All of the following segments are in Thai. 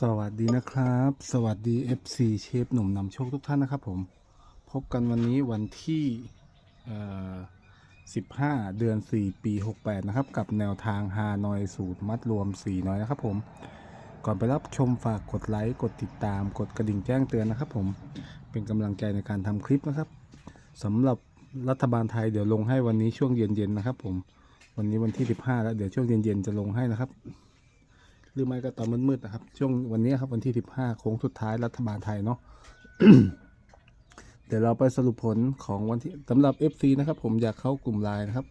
สวัสดีนะครับ สวัสดี FC เชฟหนุ่มนำโชคทุกท่านนะครับผมพบกันวันนี้วันที่15 เดือน 4 ปี 68 นะครับ กับแนวทางฮานอยสูตรมัดรวม 4 น้อยนะครับผม ก่อนไปรับชมฝากกดไลค์กดติดตามกดกระดิ่งแจ้งเตือนนะครับผมเป็นกำลังใจในการทำคลิปนะครับสำหรับรัฐบาลไทยเดี๋ยวลงให้วันนี้ช่วงเย็นๆนะครับผมวันนี้วันที่ 15 แล้วเดี๋ยวช่วงเย็นๆจะลงให้นะครับ หรือไม่ก็ตอนมืดๆนะครับ ช่วงวันนี้ครับวันที่ 15โค้งสุดท้ายรัฐบาลไทยเนาะเดี๋ยวเราไปสรุปผลของวันที่สำหรับ FC นะครับ ผมอยากเข้ากลุ่มไลน์นะครับ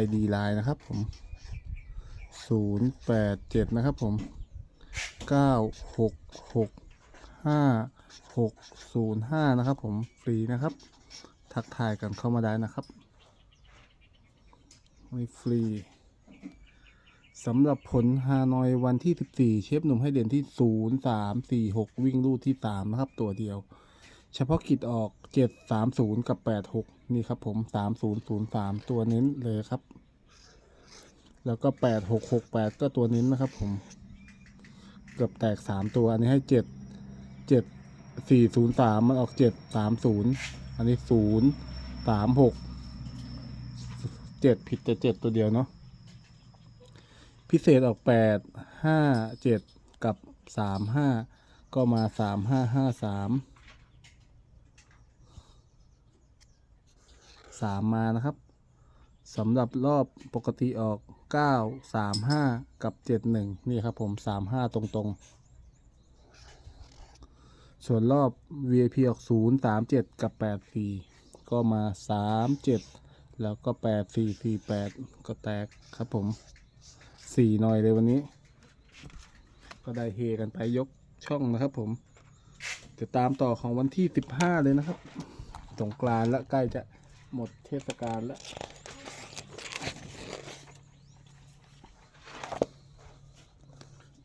ID ไลน์นะครับ ผม 087 นะครับ ผม 966 5605 นะครับ ผมฟรีนะครับ ทักทายกันเข้ามาได้นะครับไม่ฟรี สำหรับผลฮานอยวันที่ 14 เชฟหนุ่มให้เด่นที่ 0 3 4 6 วิ่งลู่ที่ 3 นะครับ ตัวเดียว เฉพาะกิจออก 7 3 0 กับ 8 6 นี่ครับผม 3 0 0 3 ตัวเน้นเลยครับ แล้วก็ 8 6 6 8 ก็ตัวเน้นนะครับผม เกือบแตก 3 ตัว อันนี้ให้ 7 7 4 0 3 มันออก 7 3 0 อันนี้ 0 3 6 7 ผิดแต่ 7 ตัวเดียวเนาะ พิเศษออกแปดห้าเจ็ดกับสามห้าก็มาสามห้าห้าสามสามมานะครับสำหรับรอบปกติออกเก้าสามห้ากับเจ็ดหนึ่งนี่ครับผมสามห้าตรงๆ ส่วนรอบ VIP ออกศูนย์สามเจ็ดกับแปดสี่ก็มาสามเจ็ดแล้วก็แปดสี่สี่แปดก็แตกครับผม สี่หน่อยเลยวันนี้ ก็ได้เฮกันไปยกช่องนะครับผมเดี๋ยวตามต่อของวันที่สิบห้าเลยนะครับสงกรานต์และใกล้จะหมดเทศกาลแล้ว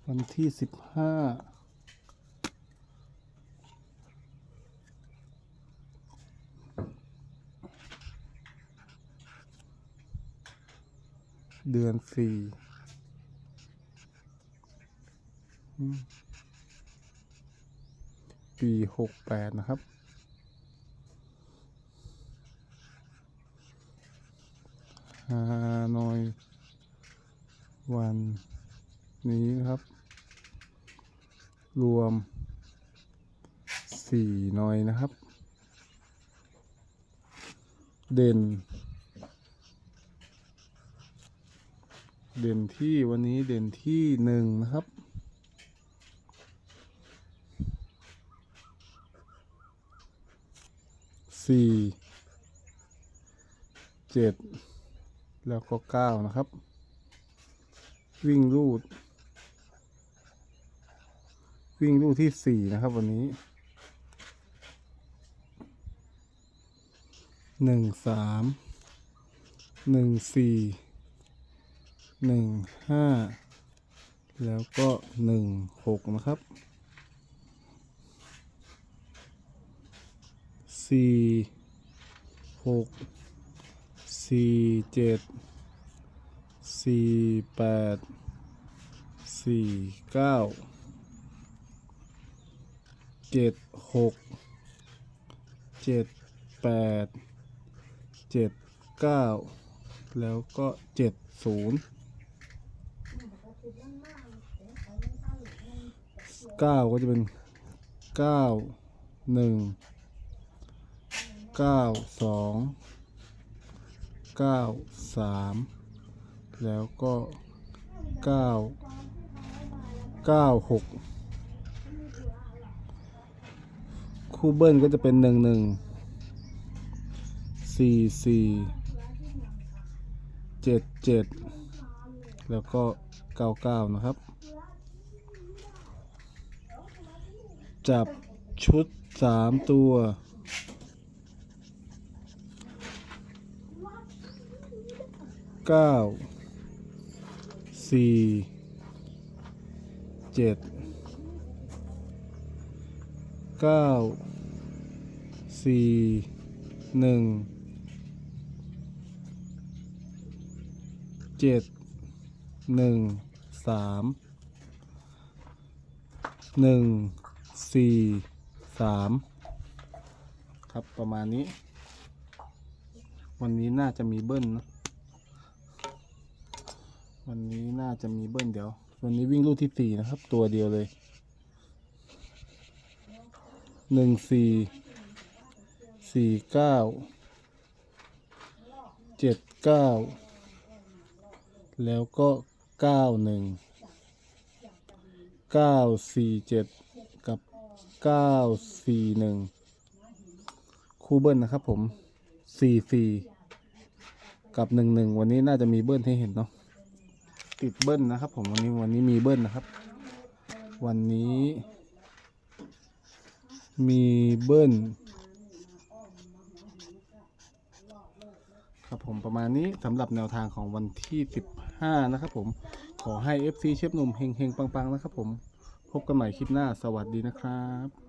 วันที่สิบห้าเดือนสี่อืม ปีหกแปดนะครับ ฮานอย วันนี้ครับ รวมสี่หน่อยนะครับ เด่น เด่นที่วันนี้เด่นที่หนึ่งนะครับ สี่เจ็ดแล้วก็เก้านะครับ วิ่งรูด วิ่งรูดที่สี่นะครับวันนี้หนึ่งสามหนึ่งสี่หนึ่งห้าแล้วก็หนึ่งหกนะครับ สี่หกสี่เจ็ดสี่แปดสี่เก้าเจ็ดหกเจ็ดแปดเจ็ดเก้าแล้วก็เจ็ดศูนย์เก้าก็จะเป็นเก้าหนึ่ง เก้าสองเก้าสามแล้วก็เก้าเก้าหกคู่เบิ้ลก็จะเป็นหนึ่งหนึ่งสี่สี่เจ็ดเจ็ดแล้วก็เก้าเก้านะครับ จับชุดสามตัว เก้าสี่เจ็ดเก้าสี่หนึ่งเจ็ดหนึ่งสามหนึ่งสี่สามครับประมาณนี้ วันนี้น่าจะมีเบิ้ลนะ วันนี้น่าจะมีเบิ้ลเดี๋ยว วันนี้วิ่งลูกที่สี่นะครับ ตัวเดียวเลยหนึ่งสี่สี่เก้าเจ็ดเก้าแล้วก็เก้าหนึ่งเก้าสี่เจ็ดกับเก้าสี่หนึ่งคู่เบิ้ลนะครับผมสี่สี่กับหนึ่งหนึ่งวันนี้น่าจะมีเบิ้ลให้เห็นเนาะ ติดเบิ้ลนะครับ ผมวันนี้วันนี้มีเบิ้ลนะครับ วันนี้ มีเบิ้ลครับผมประมาณนี้สำหรับแนวทางของวันที่ 15 นะครับผมขอให้ FC เชฟหนุ่มเฮงๆปัง ๆ นะครับผม พบกันใหม่คลิปหน้าสวัสดีนะครับ